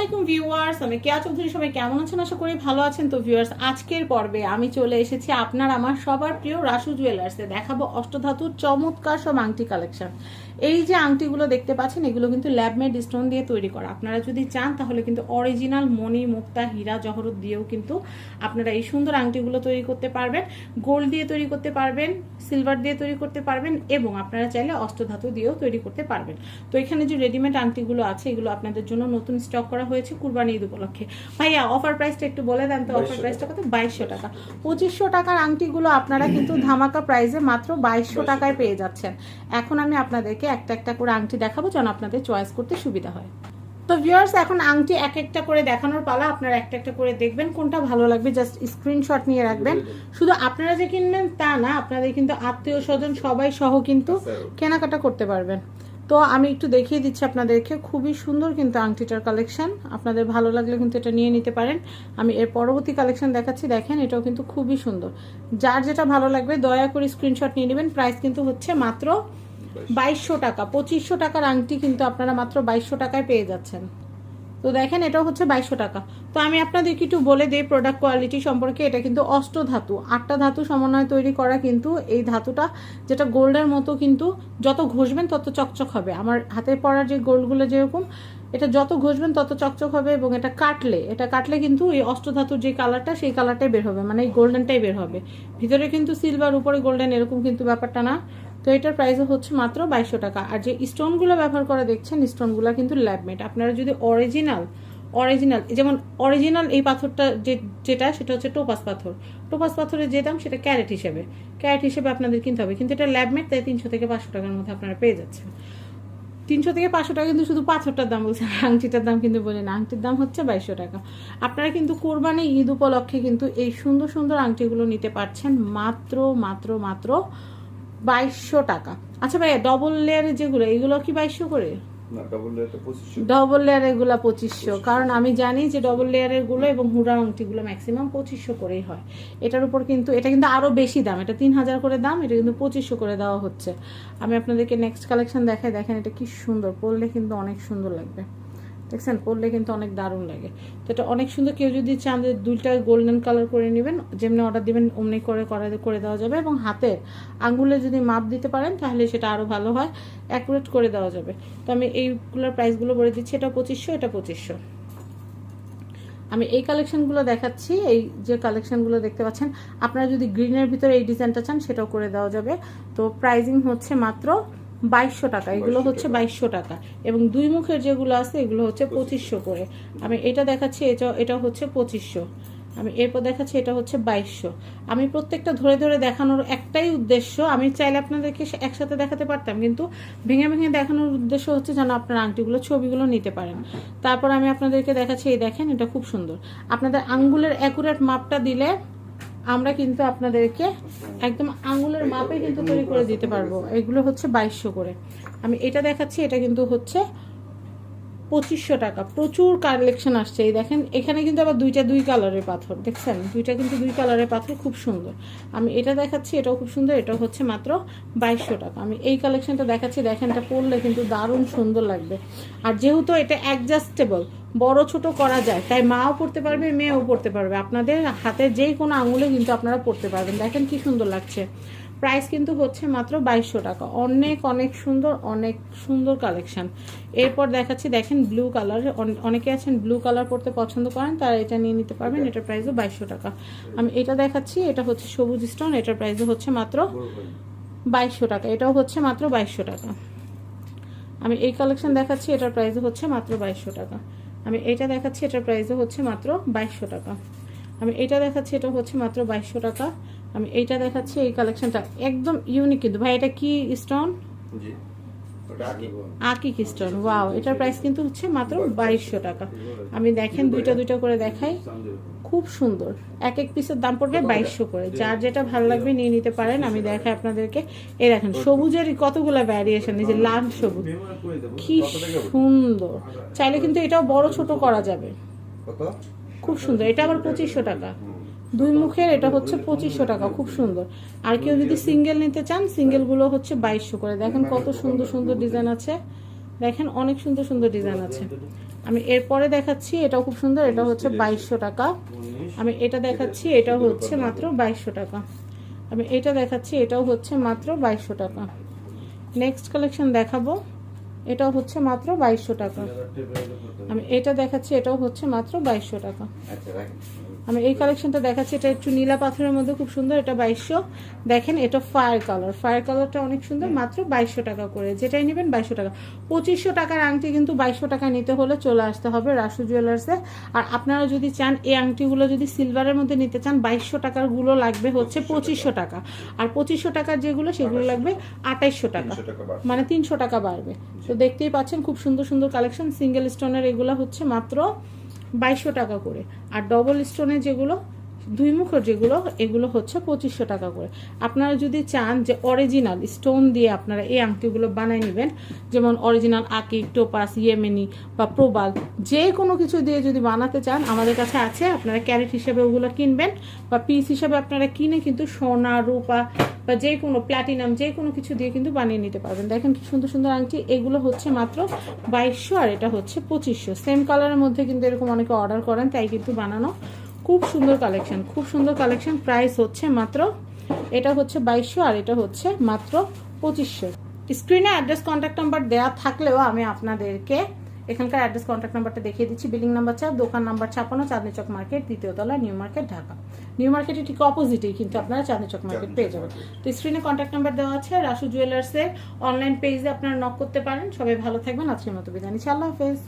আলাইকুম ভিউয়ার্স, আমি কেয়া চৌধুরী, সবাই কেমন আছেন? আশা করি ভালো আছেন। তো ভিউয়ার্স, আজকের পর্বে আমি চলে এসেছি আপনার, আমার সবার প্রিয় রাসু জুয়েলার্সে দেখাবো অষ্টধাতুর চমৎকার সব আংটি কালেকশন এই যে আংটিগুলো দেখতে পাচ্ছেন এগুলো কিন্তু ল্যাবমেড স্টোন দিয়ে তৈরি করা। আপনারা যদি চান তাহলে কিন্তু অরিজিনাল মণি মুক্তা হীরা জহরত দিয়েও কিন্তু আপনারা এই সুন্দর আংটিগুলো তৈরি করতে পারবেন। গোল্ড দিয়ে তৈরি করতে পারবেন সিলভার দিয়ে তৈরি করতে পারবেন এবং আপনারা চাইলে অষ্টধাতু দিয়েও তৈরি করতে পারবেন। তো এখানে যে রেডিমেড আংটিগুলো আছে এগুলো আপনাদের জন্য নতুন স্টক করা হয়েছে কুরবানি ঈদ উপলক্ষে। ভাইয়া অফার প্রাইসটা একটু বলে দেন তো অফার প্রাইসটা কত? বাইশশো টাকা। পঁচিশশো টাকার আংটিগুলো আপনারা কিন্তু ধামাকা প্রাইসে মাত্র বাইশশো টাকায় পেয়ে যাচ্ছেন। এখন আমি আপনাদেরকে একটা একটা করে আংটি দেখাবো যেন আপনাদের চয়েস করতে সুবিধা হয়। তো ভিউয়ার্স এখন আংটি এক একটা করে দেখানোর পালা। আপনারা একটা একটা করে দেখবেন কোনটা ভালো লাগবে। জাস্ট স্ক্রিনশট নিয়ে রাখবেন। শুধু আপনারা যে কিনবেন তা না আপনাদের কিন্তু আত্মীয় স্বজন সবাই সহ কিন্তু কেনাকাটা করতে পারবেন। তো আমি একটু দেখিয়ে দিচ্ছি আপনাদেরকে খুবই সুন্দর কিন্তু আংটিটার কালেকশন আপনাদের ভালো লাগলে কিন্তু এটা নিয়ে নিতে পারেন। আমি এর পরবর্তী কালেকশন দেখাচ্ছি। দেখেন এটাও কিন্তু খুবই সুন্দর। যার যেটা ভালো লাগবে দয়া করে স্ক্রিনশট নিয়ে নেবেন। প্রাইস কিন্তু হচ্ছে মাত্র বাইশশো টাকা, পঁচিশশো টাকার আংটি কিন্তু আপনারা মাত্র বাইশশো টাকায় পেয়ে যাচ্ছেন। তো দেখেন এটা হচ্ছে বাইশশো টাকা। তো আমি আপনাদেরকে একটু বলে দিই প্রোডাক্ট কোয়ালিটি সম্পর্কে, এটা কিন্তু অষ্ট ধাতু। আটটা ধাতু সমন্বয় তৈরি করা কিন্তু এই ধাতুটা, যেটা গোল্ডের মতো কিন্তু যত ঘষবেন তত চকচক হবে। আমার হাতে পড়ার যে গোল্ডগুলো যেরকম, এটা যত ঘষবেন তত চকচক হবে এবং এটা কাটলে এটা কাটলে কিন্তু এই অষ্টধাতুর যে কালারটা সেই কালারটাই বের হবে মানে এই গোল্ডেনটাই বের হবে। ভিতরে কিন্তু সিলভার উপরে গোল্ডেন এরকম কিন্তু ব্যাপারটা না। তো এটার প্রাইসও হচ্ছে মাত্র বাইশশো টাকা। আর যে স্টোনগুলো ব্যবহার করা দেখছেন স্টোনগুলো কিন্তু ল্যাবমেড আপনারা যদি অরিজিনাল অরিজিনাল যেমন অরিজিনাল এই পাথরটা যে, যেটা, সেটা হচ্ছে টোপাস পাথর। টোপাস পাথরের যে দাম, সেটা ক্যারেট হিসেবে। ক্যারেট হিসেবে আপনাদের কিনতে হবে। কিন্তু এটা ল্যাবমেড তাই তিনশো থেকে পাঁচশো টাকার মধ্যে আপনারা পেয়ে যাচ্ছেন। তিনশো থেকে পাঁচশো টাকা কিন্তু শুধু পাথরটার দাম বলছেন আংটিটার দাম কিন্তু বলি না। আংটির দাম হচ্ছে বাইশশো টাকা। আপনারা কিন্তু কোরবানি ঈদ উপলক্ষে কিন্তু এই সুন্দর সুন্দর আংটিগুলো নিতে পারছেন মাত্র মাত্র মাত্র বাইশশো টাকা। আচ্ছা ভাইয়া ডবল লেয়ারের যেগুলো এগুলো কি বাইশশো করে? ডাবল লেয়ারটা পঁচিশশো। ডবল লেয়ারেরগুলা পঁচিশশো। কারণ আমি জানি যে ডবল লেয়ারেরগুলো এবং হুডার আংটিগুলো ম্যাক্সিমাম পঁচিশশো করেই হয়। এটার উপর কিন্তু এটা কিন্তু আরও বেশি দাম এটা তিন হাজার করে দাম এটা কিন্তু পঁচিশশো করে দেওয়া হচ্ছে। আমি আপনাদেরকে নেক্সট কালেকশন দেখাই দেখেন এটা কি সুন্দর পরলে কিন্তু অনেক সুন্দর লাগবে। দেখছেন? পরলে কিন্তু অনেক দারুণ লাগে। তো এটা অনেক সুন্দর। কেউ যদি চান যে দুইটা গোল্ডেন কালার করে নেবেন, যেমনি অর্ডার দিবেন, অমনি করে করে দেওয়া যাবে এবং হাতে আঙ্গুলে যদি মাপ দিতে পারেন, তাহলে সেটা আরও ভালো হয়। অ্যাকুরেট করে দেওয়া যাবে। তো আমি এইগুলোর প্রাইসগুলো বলে দিচ্ছি। এটা পঁচিশশো এটা পঁচিশশো। আমি এই কালেকশনগুলো দেখাচ্ছি। এই যে কালেকশনগুলো দেখতে পাচ্ছেন, আপনারা যদি গ্রিনের ভিতরে এই ডিজাইনটা চান, সেটাও করে দেওয়া যাবে। তো প্রাইজিং হচ্ছে মাত্র বাইশশো টাকা এগুলো হচ্ছে বাইশশো টাকা। এবং দুই মুখের যেগুলো আছে এগুলো হচ্ছে পঁচিশশো। করে। আমি এটা দেখাচ্ছি এটা এটা হচ্ছে পঁচিশশো। আমি এরপর দেখাচ্ছি এটা হচ্ছে বাইশশো। আমি প্রত্যেকটা ধরে ধরে দেখানোর একটাই উদ্দেশ্য আমি চাইলে আপনাদেরকে একসাথে দেখাতে পারতাম কিন্তু ভেঙে ভেঙে দেখানোর উদ্দেশ্য হচ্ছে যেন আপনার আংটিগুলো ছবিগুলো নিতে পারেন। তারপর আমি আপনাদেরকে দেখাচ্ছি এই দেখেন এটা খুব সুন্দর। আপনাদের আঙ্গুলের অ্যাকুরেট মাপটা দিলে আমরা কিন্তু আপনাদেরকে একদম আঙুলের মাপে কিন্তু তৈরি করে দিতে পারব। এগুলো হচ্ছে বাইশশো করে। আমি এটা দেখাচ্ছি, এটা কিন্তু হচ্ছে পঁচিশশো টাকা। প্রচুর কালেকশন আসছে। এই দেখেন, এখানে কিন্তু আবার দুইটা দুই কালারের পাথর। দেখছেন? দুইটা কিন্তু দুই কালারের পাথর খুব সুন্দর। আমি এটা দেখাচ্ছি, এটাও খুব সুন্দর এটা হচ্ছে মাত্র বাইশশো টাকা। আমি এই কালেকশনটা দেখাচ্ছি দেখেন এটা পরলে কিন্তু দারুণ সুন্দর লাগবে। আর যেহেতু এটা অ্যাডজাস্টেবল বড় ছোট করা যায়, তাই মাও পড়তে পারবে, মেয়েও পড়তে পারবে। আপনাদের হাতে যেই কোনো আঙুলে কিন্তু আপনারা পড়তে পারবেন। দেখেন কি সুন্দর লাগছে। প্রাইস কিন্তু হচ্ছে মাত্র বাইশশো টাকা। অনেক অনেক সুন্দর অনেক সুন্দর কালেকশন। এরপর দেখাচ্ছি দেখেন ব্লু কালার অনেকে আছেন ব্লু কালার পড়তে পছন্দ করেন তারা এটা নিয়ে নিতে পারবেন এটার প্রাইসও বাইশশো টাকা। আমি এটা দেখাচ্ছি এটা হচ্ছে সবুজ স্টোন এটার প্রাইসও হচ্ছে মাত্র বাইশশো টাকা এটাও হচ্ছে মাত্র বাইশশো টাকা। আমি এই কালেকশন দেখাচ্ছি এটার প্রাইসও হচ্ছে মাত্র বাইশশো টাকা। আমি এটা দেখাচ্ছি এটার প্রাইসও হচ্ছে মাত্র বাইশশো টাকা। আমি এটা দেখাচ্ছি এটা হচ্ছে মাত্র বাইশশো টাকা। আমি এইটা দেখাচ্ছি এই কালেকশনটা একদম ইউনিক কিন্তু। ভাই এটা কি স্টোন আকিক স্টোন ওয়াও এটার প্রাইস কিন্তু হচ্ছে মাত্র বাইশশো টাকা। আমি দেখেন দুইটা দুইটা করে দেখাই। খুব সুন্দর। এক এক পিসের দাম পড়বে বাইশশো করে। যার যেটা ভালো লাগবে নিয়ে নিতে পারেন। আমি দেখাই আপনাদেরকে। এই দেখেন সবুজের কতগুলো ভ্যারিয়েশন এই যে লাল সবুজ। কি সুন্দর। চাইলে কিন্তু এটাও বড় ছোট করা যাবে। খুব সুন্দর। এটা আবার পঁচিশশো টাকা। দুই মুখের, এটা হচ্ছে পঁচিশশো টাকা, খুব সুন্দর। আর কেউ যদি সিঙ্গেল নিতে চান সিঙ্গেলগুলো হচ্ছে বাইশশো করে। দেখেন কত সুন্দর সুন্দর ডিজাইন আছে। দেখেন অনেক সুন্দর সুন্দর ডিজাইন আছে। আমি এরপরে দেখাচ্ছি, এটাও খুব সুন্দর, এটা হচ্ছে বাইশশো টাকা। আমি এটা দেখাচ্ছি এটাও হচ্ছে মাত্র বাইশশো টাকা। আমি এটা দেখাচ্ছি, এটাও হচ্ছে মাত্র বাইশশো টাকা। নেক্সট কালেকশন দেখাবো, এটাও হচ্ছে মাত্র বাইশশো টাকা। আমি এটা দেখাচ্ছি, এটাও হচ্ছে মাত্র বাইশশো টাকা। আচ্ছা রাখেন আমি এই কালেকশনটা দেখাচ্ছি। এটা একটু নীলা পাথরের মধ্যে খুব সুন্দর। এটা বাইশশো। দেখেন এটা ফায়ার কালার ফায়ার কালারটা অনেক সুন্দর মাত্র বাইশশো টাকা করে। যেটাই নেবেন বাইশশো টাকা। পঁচিশশো টাকার আংটি কিন্তু বাইশশো টাকা নিতে হলে চলে আসতে হবে রাসু জুয়েলার্সে আর আপনারা যদি চান এই আংটিগুলো যদি সিলভারের মধ্যে নিতে চান বাইশশো টাকারগুলো লাগবে হচ্ছে পঁচিশশো টাকা। আর পঁচিশশো টাকার যেগুলো সেগুলো লাগবে আঠাইশশো টাকা। মানে তিনশো টাকা বাড়বে। তো দেখতেই পাচ্ছেন খুব সুন্দর সুন্দর কালেকশন সিঙ্গেল স্টোনের এগুলো হচ্ছে মাত্র বাইশশো টাকা করে। আর ডবল স্টোনের যেগুলো দুই মুখের যেগুলো, এগুলো হচ্ছে পঁচিশশো টাকা করে। আপনারা যদি চান যে অরিজিনাল স্টোন দিয়ে আপনারা এই আংটিগুলো বানায় নেবেন, যেমন অরিজিনাল আকিক টোপাস, ইয়েমেনি বা প্রবাল, যে কোনো কিছু দিয়ে যদি বানাতে চান, আমাদের কাছে আছে, আপনারা ক্যারেট হিসেবে ওগুলো কিনবেন বা পিস হিসেবে আপনারা কিনে কিন্তু সোনা, রূপা বা যে কোনো প্ল্যাটিনাম যে কোনো কিছু দিয়ে কিন্তু বানিয়ে নিতে পারবেন। দেখেন কি সুন্দর সুন্দর আংটি, এগুলো হচ্ছে মাত্র বাইশশো আর এটা হচ্ছে পঁচিশশো। সেম কালারের মধ্যে কিন্তু এরকম অনেকে অর্ডার করেন, তাই কিন্তু বানানো খুব সুন্দর কালেকশন খুব সুন্দর কালেকশন। প্রাইস হচ্ছে মাত্র এটা হচ্ছে বাইশশো আর এটা হচ্ছে মাত্র পঁচিশশো। স্ক্রিনে অ্যাড্রেস কন্ট্যাক্ট নাম্বার দেওয়া থাকলেও আমি আপনাদেরকে এখানকার অ্যাড্রেস কন্ট্যাক্ট নাম্বারটা দেখিয়ে দিচ্ছি। বিল্ডিং নাম্বার চার দোকান নাম্বার ছাপানো চাঁদনি চক মার্কেট দ্বিতীয় তলা নিউ মার্কেট ঢাকা। নিউ মার্কেটের ঠিক অপোজিটেই কিন্তু আপনারা চাঁদনি চক মার্কেট পেয়ে যাবেন। তো স্ক্রিনে কন্ট্যাক্ট নাম্বার দেওয়া আছে রাসু জুয়েলার্সের অনলাইন পেজে আপনারা নক করতে পারেন। সবাই ভালো থাকবেন আজকের মতো বিদায় নিচ্ছি। আল্লাহ হাফেজ।